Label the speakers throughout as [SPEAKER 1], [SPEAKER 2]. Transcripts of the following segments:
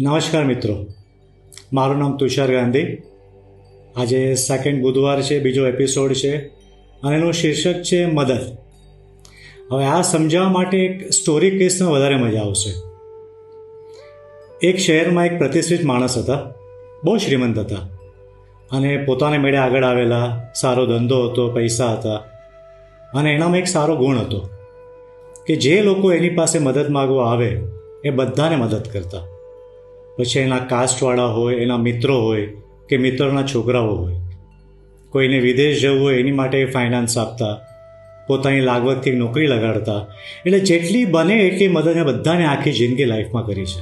[SPEAKER 1] નમસ્કાર મિત્રો. મારું નામ તુષાર ગાંધી. આજે સેકન્ડ બુધવાર છે, બીજો એપિસોડ છે અને એનું શીર્ષક છે મદદ. હવે આ સમજાવવા માટે એક સ્ટોરી કેસમાં વધારે મજા આવશે. એક શહેરમાં એક પ્રતિષ્ઠિત માણસ હતા, બહુ શ્રીમંત હતા અને પોતાને મેળે આગળ આવેલા, સારો ધંધો હતો, પૈસા હતા અને એનામાં એક સારો ગુણ હતો કે જે લોકો એની પાસે મદદ માગવા આવે એ બધાને મદદ કરતા. પછી એના કાસ્ટવાળા હોય, એના મિત્રો હોય, કે મિત્રોના છોકરાઓ હોય. કોઈને વિદેશ જવું હોય, એની માટે ફાઇનાન્સ આપતા, પોતાની લાગવતથી નોકરી લગાડતા. એટલે જેટલી બને એટલી મદદ એ બધાને આખી જિંદગી લાઈફમાં કરી છે.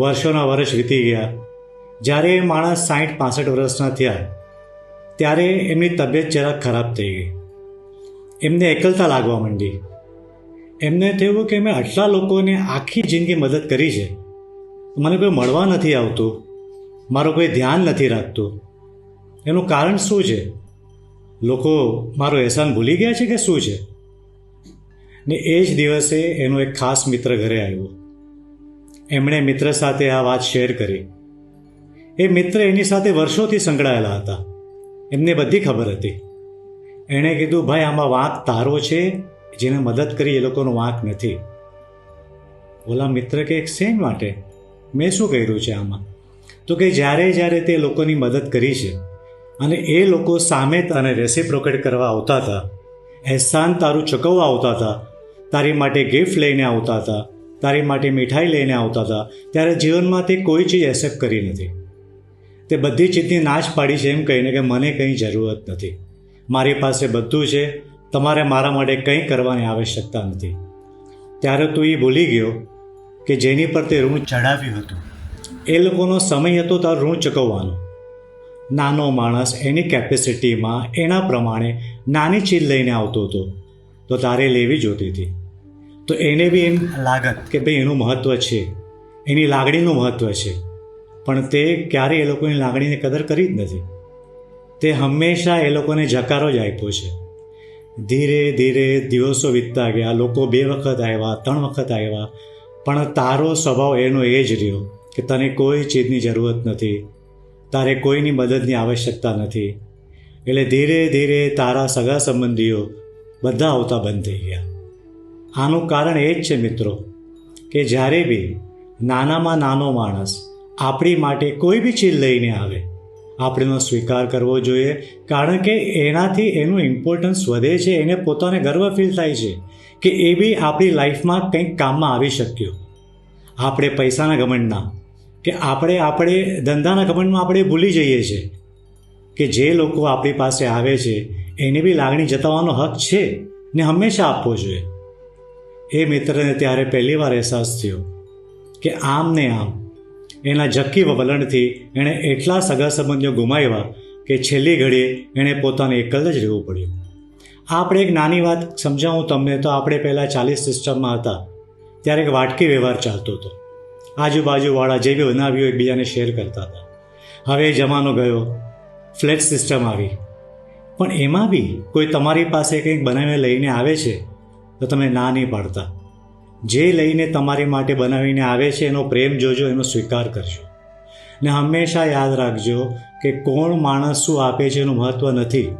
[SPEAKER 1] વર્ષોના વર્ષ વીતી ગયા. જ્યારે એ માણસ સાઠ પાસઠ વર્ષના થયા, ત્યારે એમની તબિયત જરાક ખરાબ થઈ ગઈ. એમને એકલતા લાગવા માંડી. એમને થયું કે મેં આટલા લોકોને આખી જિંદગી મદદ કરી છે. મને કોઈ મળવા નથી આવતું. મારું કોઈ ધ્યાન નથી રાખતું. એનું કારણ શું છે? લોકો મારો એહસાન ભૂલી ગયા છે કે શું છે? ને એ જ દિવસે એનો એક ખાસ મિત્ર ઘરે આવ્યો. એમણે મિત્ર સાથે આ વાત શેર કરી. એ મિત્ર એની સાથે વર્ષોથી સંકળાયેલા હતા. એમને બધી ખબર હતી. એણે કીધું, ભાઈ, આમાં વાંક તારો છે, જેને મદદ કરી એ લોકોનો વાંક નથી. ઓલા મિત્ર કે શેન માટે? મેં શું કર્યું છે આમાં? તો કે જ્યારે જ્યારે તે લોકોની મદદ કરી છે અને એ લોકો સામે તને રેસિપ્રોકેટ કરવા આવતા હતા એહસાન તારું ચૂકવવા આવતા હતા, તારી માટે ગિફ્ટ લઈને આવતા હતા, તારી માટે મીઠાઈ લઈને આવતા હતા, ત્યારે જીવનમાં તે કોઈ ચીજ એક્સેપ્ટ કરી નથી. તે બધી ચીજની નાશ પાડી છે એમ કહીને કે મને કંઈ જરૂરત નથી. મારી પાસે બધું છે, તમારે મારા માટે કંઈ કરવાની આવશ્યકતા નથી. ત્યારે તું એ ભૂલી ગયો કે જેની પર તે ઋણ ચડાવ્યું હતું. એ લોકોનો સમય હતો તાર ઋણ ચૂકવવાનો. નાનો માણસ એની કેપેસિટીમાં એના પ્રમાણે નાની ચીજ લઈને આવતો હતો. તો તારે લેવી જોતી હતી. તો એને બી એમ લાગત કે ભાઈ એનું મહત્ત્વ છે. એની લાગણીનું મહત્ત્વ છે. પણ તે ક્યારેય એ લોકોની લાગણીની કદર કરી જ નથી. તે હંમેશા એ લોકોને જકારો જ આપ્યો છે. ધીરે ધીરે દિવસો વીતતા ગયા. લોકો બે વખત આવ્યા, ત્રણ વખત આવ્યા. પણ તારો સ્વભાવ એનો એ જ રહ્યો કે તને કોઈ ચીજની જરૂરત નથી. તારે કોઈની મદદની આવશ્યકતા નથી. એટલે ધીરે ધીરે તારા સગા સંબંધીઓ બધા આવતા બંધ થઈ ગયા. આનું કારણ એ જ છે મિત્રો કે જ્યારે બી નાનામાં નાનો માણસ આપણી માટે કોઈ બી ચીજ લઈને આવે આપણે એનો સ્વીકાર કરવો જોઈએ, કારણ કે એનાથી એનું ઇમ્પોર્ટન્સ વધે છે, એને પોતાને ગર્વ ફીલ થાય છે કે એ બી આપણી લાઈફમાં કંઈક કામમાં આવી શક્યો. આપણે પૈસાના ઘમંડના, કે આપણે આપણે ધંધાના ઘમંડમાં આપણે ભૂલી જઈએ છીએ કે જે લોકો આપણી પાસે આવે છે, એને બી લાગણી જતાવવાનો હક છે ને હંમેશા આપવો જોઈએ. એ મિત્રને ત્યારે પહેલી વાર અહેસાસ થયો કે આમ ને આમ એના જક્કી વલણથી એણે એટલા સગા સંબંધીઓ ગુમાવ્યા કે છેલ્લી ઘડીએ એણે પોતાને એકલ જ રહેવું પડ્યું. આપણે એક નાની વાત સમજાવું તમને તો આપણે પહેલાં ચાલીસ સિસ્ટમમાં હતા. ત્યારે એક વાટકી વ્યવહાર ચાલતો હતો. આજુબાજુવાળા જે બી બનાવ્યું એકબીજાને શેર કરતા હતા. હવે જમાનો ગયો. ફ્લેટ સિસ્ટમ આવી. પણ એમાં બી કોઈ તમારી પાસે કંઈક બનાવીને લઈને આવે છે, તો તમે ના નહીં પાડતા. જે લઈને તમારી માટે બનાવીને આવે છે, એનો પ્રેમ જોજો, એનો સ્વીકાર કરજો. ને હંમેશા યાદ રાખજો કે કોણ માણસ શું આપે છે એનું મહત્ત્વ નથી.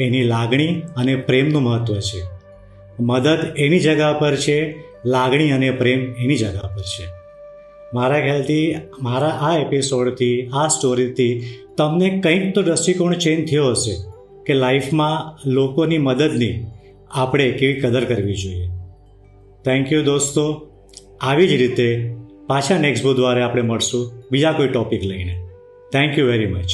[SPEAKER 1] એની લાગણી અને પ્રેમનું મહત્ત્વ છે. મદદ એની જગા પર છે, લાગણી અને પ્રેમ એની જગા પર છે. મારા ખ્યાલથી, મારા આ એપિસોડથી, આ સ્ટોરીથી તમને કંઈક તો દૃષ્ટિકોણ ચેન્જ થયો હશે કે લાઈફમાં લોકોની મદદની આપણે કેવી કદર કરવી જોઈએ. થેન્ક યુ દોસ્તો. આવી જ રીતે પાછા નેક્સ્ટ બુધવારે આપણે મળશું બીજા કોઈ ટોપિક લઈને. Thank you very much